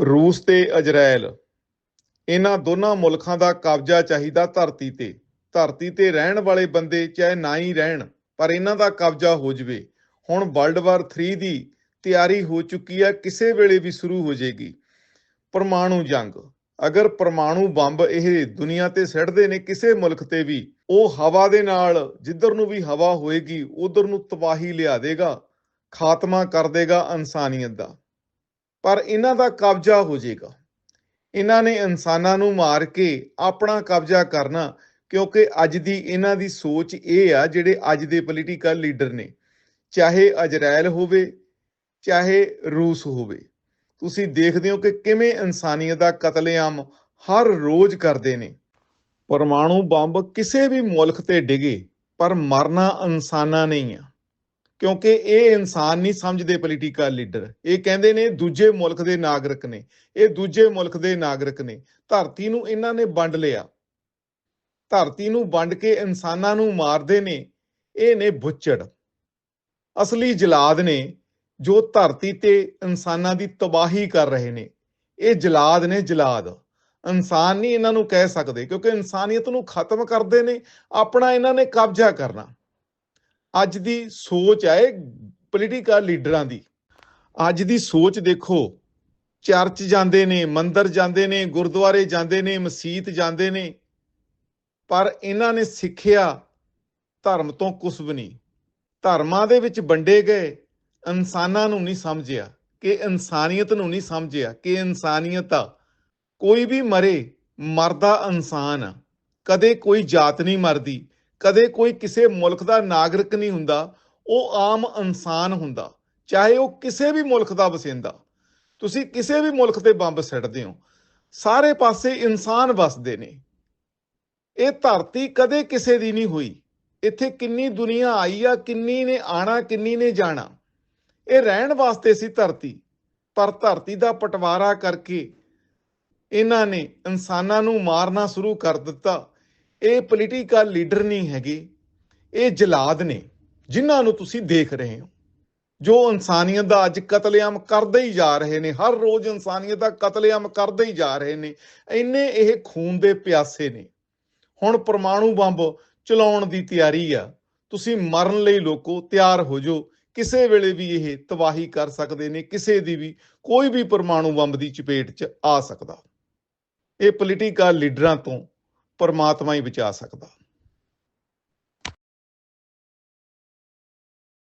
ਰੂਸ ਤੇ ਇਜ਼ਰਾਈਲ ਇਹਨਾਂ ਦੋਨਾਂ ਮੁਲਕਾਂ ਦਾ ਕਬਜ਼ਾ ਚਾਹੀਦਾ ਧਰਤੀ ਤੇ। ਧਰਤੀ ਤੇ ਰਹਿਣ ਵਾਲੇ ਬੰਦੇ ਚਾਹੇ ਨਾ ਹੀ ਰਹਿਣ, ਪਰ ਇਹਨਾਂ ਦਾ ਕਬਜ਼ਾ ਹੋ ਜਵੇ। ਹੁਣ ਵਰਲਡ ਵਾਰ 3 ਦੀ ਤਿਆਰੀ ਹੋ ਚੁੱਕੀ ਹੈ, ਕਿਸੇ ਵੇਲੇ ਵੀ ਸ਼ੁਰੂ ਹੋ ਜਾਏਗੀ ਪਰਮਾਣੂ ਜੰਗ। ਅਗਰ ਪਰਮਾਣੂ ਬੰਬ ਇਹ ਦੁਨੀਆ ਤੇ ਸਿੱਟਦੇ ਨੇ ਕਿਸੇ ਮੁਲਕ ਤੇ ਵੀ, ਉਹ ਹਵਾ ਦੇ ਨਾਲ, ਜਿੱਧਰ ਨੂੰ ਵੀ ਹਵਾ ਹੋਏਗੀ, ਉਧਰ ਨੂੰ ਤਬਾਹੀ ਲਿਆ ਦੇਗਾ, ਖਾਤਮਾ ਕਰ ਦੇਗਾ ਇਨਸਾਨੀਅਤ ਦਾ। ਪਰ ਇਹਨਾਂ ਦਾ ਕਬਜ਼ਾ ਹੋ ਜਾਏਗਾ। ਇਹਨਾਂ ਨੇ ਇਨਸਾਨਾਂ ਨੂੰ ਮਾਰ ਕੇ ਆਪਣਾ ਕਬਜ਼ਾ ਕਰਨਾ, ਕਿਉਂਕਿ ਅੱਜ ਦੀ ਇਹਨਾਂ ਦੀ ਸੋਚ ਇਹ ਆ, ਜਿਹੜੇ ਅੱਜ ਦੇ ਪੋਲੀਟੀਕਲ ਲੀਡਰ ਨੇ, ਚਾਹੇ ਅਜਰਾਇਲ ਹੋਵੇ, ਚਾਹੇ ਰੂਸ ਹੋਵੇ। ਤੁਸੀਂ ਦੇਖਦੇ ਹੋ ਕਿ ਕਿਵੇਂ ਇਨਸਾਨੀਅਤ ਦਾ ਕਤਲੇਆਮ ਹਰ ਰੋਜ਼ ਕਰਦੇ ਨੇ। ਪਰਮਾਣੂ ਬੰਬ ਕਿਸੇ ਵੀ ਮੁਲਕ ਤੇ ਡਿਗੇ, ਪਰ ਮਰਨਾ ਇਨਸਾਨਾਂ ਨਹੀਂ ਆ। ਕਿਉਂਕਿ ਇਹ ਇਨਸਾਨ ਨਹੀਂ ਸਮਝਦੇ ਪੋਲੀਟੀਕਲ ਲੀਡਰ ਇਹ ਕਹਿੰਦੇ ਨੇ ਦੂਜੇ ਮੁਲਕ ਦੇ ਨਾਗਰਿਕ ਨੇ। ਇਹ ਦੂਜੇ ਮੁਲਕ ਦੇ ਨਾਗਰਿਕ ਨੇ। ਧਰਤੀ ਨੂੰ ਇਹਨਾਂ ਨੇ ਵੰਡ ਲਿਆ। ਧਰਤੀ ਨੂੰ ਵੰਡ ਕੇ ਇਨਸਾਨਾਂ ਨੂੰ ਮਾਰਦੇ ਨੇ। ਇਹ ਨੇ ਬੁੱਚੜ। ਅਸਲੀ ਜਲਾਦ ਨੇ ਜੋ ਧਰਤੀ ਤੇ ਇਨਸਾਨਾਂ ਦੀ ਤਬਾਹੀ ਕਰ ਰਹੇ ਨੇ। ਇਹ ਜਲਾਦ ਨੇ ਜਲਾਦ। ਇਨਸਾਨ ਨਹੀਂ ਇਹਨਾਂ ਨੂੰ ਕਹਿ ਸਕਦੇ ਕਿਉਂਕਿ ਇਨਸਾਨੀਅਤ ਨੂੰ ਖਤਮ ਕਰਦੇ ਨੇ। ਆਪਣਾ ਇਹਨਾਂ ਨੇ ਕਬਜ਼ਾ ਕਰਨਾ। ਅੱਜ ਦੀ ਸੋਚ ਹੈ ਪੋਲੀਟੀਕਲ ਲੀਡਰਾਂ ਦੀ। ਅੱਜ ਦੀ ਸੋਚ ਦੇਖੋ, ਚਰਚ ਜਾਂਦੇ ਨੇ, ਮੰਦਰ ਜਾਂਦੇ ਨੇ, ਗੁਰਦੁਆਰੇ ਜਾਂਦੇ ਨੇ, ਮਸਜਿਦ ਜਾਂਦੇ ਨੇ, ਪਰ ਇਹਨਾਂ ਨੇ ਸਿੱਖਿਆ ਧਰਮ ਤੋਂ ਕੁਝ ਵੀ ਨਹੀਂ। ਧਰਮਾਂ ਦੇ ਵਿੱਚ ਵੰਡੇ ਗਏ, ਇਨਸਾਨਾਂ ਨੂੰ ਨਹੀਂ ਸਮਝਿਆ, ਕਿ ਇਨਸਾਨੀਅਤ ਨੂੰ ਨਹੀਂ ਸਮਝਿਆ, ਕਿ ਇਨਸਾਨੀਅਤ ਆ। ਕੋਈ ਵੀ ਮਰੇ, ਮਰਦਾ ਇਨਸਾਨ ਆ। ਕਦੇ ਕੋਈ ਜਾਤ ਨਹੀਂ ਮਰਦੀ। ਕਦੇ ਕੋਈ ਕਿਸੇ ਮੁਲਕ ਦਾ ਨਾਗਰਿਕ ਨਹੀਂ ਹੁੰਦਾ, ਉਹ ਆਮ ਇਨਸਾਨ ਹੁੰਦਾ, ਚਾਹੇ ਉਹ ਕਿਸੇ ਵੀ ਮੁਲਕ ਦਾ ਵਸਿੰਦਾ। ਤੁਸੀਂ ਕਿਸੇ ਵੀ ਮੁਲਕ ਤੇ ਬੰਬ ਸਿੱਟਦੇ ਹੋ, ਸਾਰੇ ਪਾਸੇ ਇਨਸਾਨ ਵਸਦੇ ਨੇ। ਇਹ ਧਰਤੀ ਕਦੇ ਕਿਸੇ ਦੀ ਨਹੀਂ ਹੋਈ। ਇੱਥੇ ਕਿੰਨੀ ਦੁਨੀਆ ਆਈ ਆ, ਕਿੰਨੀ ਨੇ ਆਣਾ, ਕਿੰਨੀ ਨੇ ਜਾਣਾ। ਇਹ ਰਹਿਣ ਵਾਸਤੇ ਸੀ ਧਰਤੀ, ਪਰ ਧਰਤੀ ਦਾ ਪਟਵਾਰਾ ਕਰਕੇ ਇਹਨਾਂ ਨੇ ਇਨਸਾਨਾਂ ਨੂੰ ਮਾਰਨਾ ਸ਼ੁਰੂ ਕਰ ਦਿੱਤਾ। ਇਹ ਪੋਲੀਟੀਕਲ ਲੀਡਰ ਨਹੀਂ ਹੈਗੇ, ਇਹ ਜਲਾਦ ਨੇ, ਜਿਨ੍ਹਾਂ ਨੂੰ ਤੁਸੀਂ ਦੇਖ ਰਹੇ ਹੋ। ਜੋ ਇਨਸਾਨੀਅਤ ਦਾ ਅੱਜ ਕਤਲੇਆਮ ਕਰਦੇ ਹੀ ਜਾ ਰਹੇ ਨੇ, ਹਰ ਰੋਜ਼ ਇਨਸਾਨੀਅਤ ਦਾ ਕਤਲੇਆਮ ਕਰਦੇ ਹੀ ਜਾ ਰਹੇ ਨੇ, ਇੰਨੇ ਇਹ ਖੂਨ ਦੇ ਪਿਆਸੇ ਨੇ। ਹੁਣ ਪਰਮਾਣੂ ਬੰਬ ਚਲਾਉਣ ਦੀ ਤਿਆਰੀ ਆ, ਤੁਸੀਂ ਮਰਨ ਲਈ ਲੋਕੋ ਤਿਆਰ ਹੋ ਜਾਓ, ਕਿਸੇ ਵੇਲੇ ਵੀ ਇਹ ਤਬਾਹੀ ਕਰ ਸਕਦੇ ਨੇ, ਕਿਸੇ ਦੀ ਵੀ ਕੋਈ ਵੀ ਪਰਮਾਣੂ ਬੰਬ ਦੀ ਚਪੇਟ 'ਚ ਆ ਸਕਦਾ। ਇਹ ਪੋਲੀਟੀਕਲ ਲੀਡਰਾਂ ਤੋਂ ਪਰਮਾਤਮਾ ਹੀ ਬਚਾ ਸਕਦਾ।